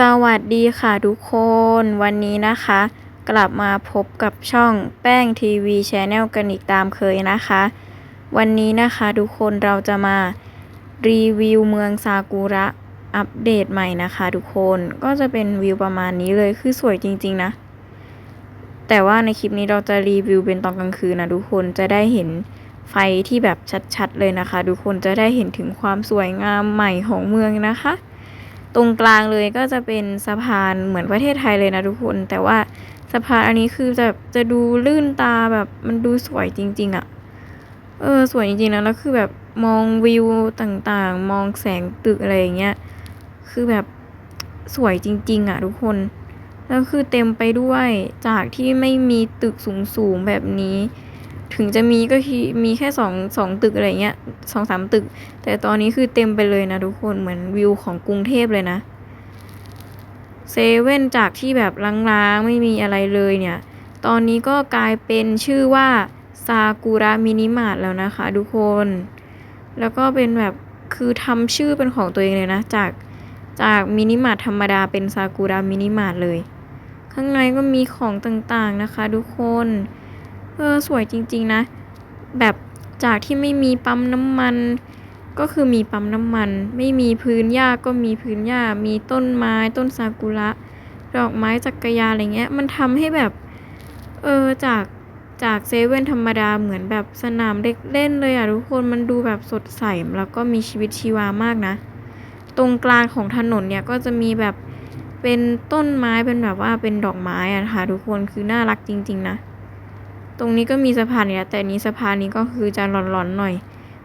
สวัสดีค่ะทุกคน วันนี้นะคะ กลับมาพบกับช่องแป้งทีวีชแนลกันอีกตามเคยนะคะ วันนี้นะคะทุกคนเราจะมารีวิวเมืองซากุระอัปเดตใหม่นะคะทุกคนก็จะเป็นวิวประมาณนี้เลยคือสวยจริงๆนะ แต่ว่าในคลิปนี้เราจะรีวิวเป็นตอนกลางคืนนะทุกคนจะได้เห็นไฟที่แบบชัดๆเลยนะคะ ทุกคนจะได้เห็นถึงความสวยงามใหม่ของเมืองนะคะ ตรงกลางเลยก็จะเป็นสะพานเหมือนประเทศไทยเลยนะทุกคน แต่ว่าสะพานอันนี้คือจะจะดูลื่นตาแบบมันดูสวยจริง ๆอะ่ะ เออสวยจริงๆนะแล้วคือแบบมองวิวต่างๆ มองแสงตึกอะไรอย่างเงี้ย คือแบบสวยจริง ๆอะ่ะทุกคน แล้วคือเต็มไปด้วยจากที่ไม่มีตึกสูงๆแบบนี้ ถึงจะมีก็คือมีแค่สองสองตึกอะไรเงี้ยสองสามตึก แต่ตอนนี้คือเต็มไปเลยนะทุกคนเหมือนวิวของกรุงเทพเลยนะเซเว่นจากที่แบบล้างๆ ไม่มีอะไรเลยเนี่ย ตอนนี้ก็กลายเป็นชื่อว่าซากุระมินิมาร์ทแล้วนะคะทุกคน แล้วก็เป็นแบบคือทำชื่อเป็นของตัวเองเลยนะ จากจากมินิมาร์ทธรรมดาเป็นซากุระมินิมาร์ทเลย ข้างในก็มีของต่างๆนะคะทุกคน เออสวยจริงๆนะ แบบจากที่ไม่มีปั๊มน้ำมัน ก็คือมีปั๊มน้ำมัน ไม่มีพื้นหญ้าก็มีพื้นหญ้า มีต้นไม้ต้นซากุระดอกไม้จักรยานอะไรเงี้ย มันทำให้แบบเออจากจากเซเว่นธรรมดาเหมือนแบบสนามเด็กเล่นเลยอะทุกคนมันดูแบบสดใสแล้วก็มีชีวิตชีวามากนะ ตรงกลางของถนนเนี่ยก็จะมีแบบเป็นต้นไม้เป็นแบบว่าเป็นดอกไม้อะค่ะทุกคนคือน่ารักจริง ๆ นะ ตรงนี้ก็มีสะพานเนี่ยแต่นี้สะพานนี้ก็คือจะหลอนๆหน่อย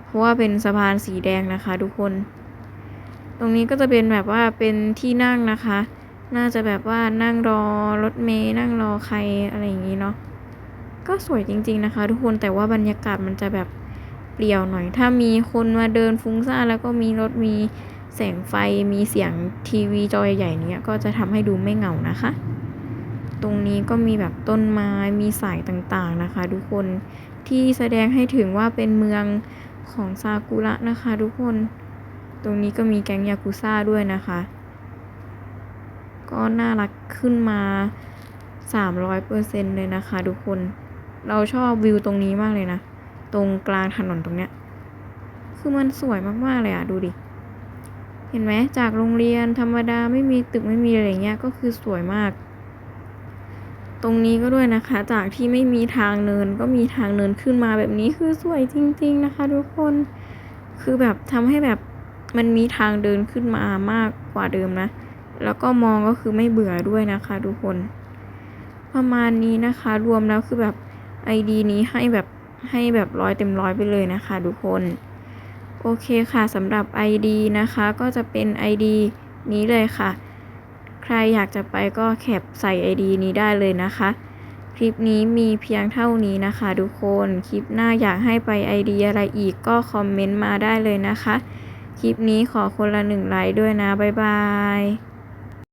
เพราะว่าเป็นสะพานสีแดงนะคะ ทุกคน ตรงนี้ก็จะเป็นแบบว่าเป็นที่นั่งนะคะ น่าจะแบบว่านั่งรอรถเมย์นั่งรอใครอะไรอย่างนี้เนาะก็สวยจริง ๆนะคะ ทุกคนแต่ว่าบรรยากาศมันจะแบบเปลี่ยวหน่อย ถ้ามีคนมาเดินฟุ้งซ่านแล้วก็มีรถมีแสงไฟมีเสียงทีวีจอใหญ่ๆเนี้ยก็จะทำให้ดูไม่เหงานะคะ ตรงนี้ก็มีแบบต้นไม้มีสายต่างๆนะคะ ทุกคนที่แสดงให้ถึงว่าเป็นเมืองของซากุระนะคะ ทุกคน ตรงนี้ก็มีแก๊งยากุซ่าด้วยนะคะ ก็น่ารักขึ้นมา300%เลยนะคะทุกคน เราชอบวิวตรงนี้มากเลยนะ ตรงกลางถนนตรงเนี้ย คือมันสวยมากๆเลยอะดูดิ เห็นไหมจากโรงเรียนธรรมดาไม่มีตึกไม่มีอะไรเงี้ย ก็คือสวยมาก ตรงนี้ก็ด้วยนะคะ จากที่ไม่มีทางเนินก็มีทางเนินขึ้นมาแบบนี้คือสวยจริง ๆ นะคะ ทุกคน คือแบบทำให้แบบมันมีทางเดินขึ้นมามากกว่าเดิมนะ แล้วก็มองก็คือไม่เบื่อด้วยนะคะ ทุกคน ประมาณนี้นะคะ รวมแล้วคือแบบ ID นี้ให้แบบให้แบบร้อยเต็มร้อยไปเลยนะคะ ทุกคน โอเคค่ะสำหรับ ID นะคะ ก็จะเป็น ID นี้เลยค่ะ ใครอยากจะไปก็แคปใส่ ID นี้ได้เลยนะคะ คลิปนี้มีเพียงเท่านี้นะคะทุกคน คลิปหน้าอยากให้ไปไอเดียอะไรอีกก็คอมเมนต์มาได้เลยนะคะ คลิปนี้ขอคนละหนึ่งไลค์ด้วยนะ บ๊ายบาย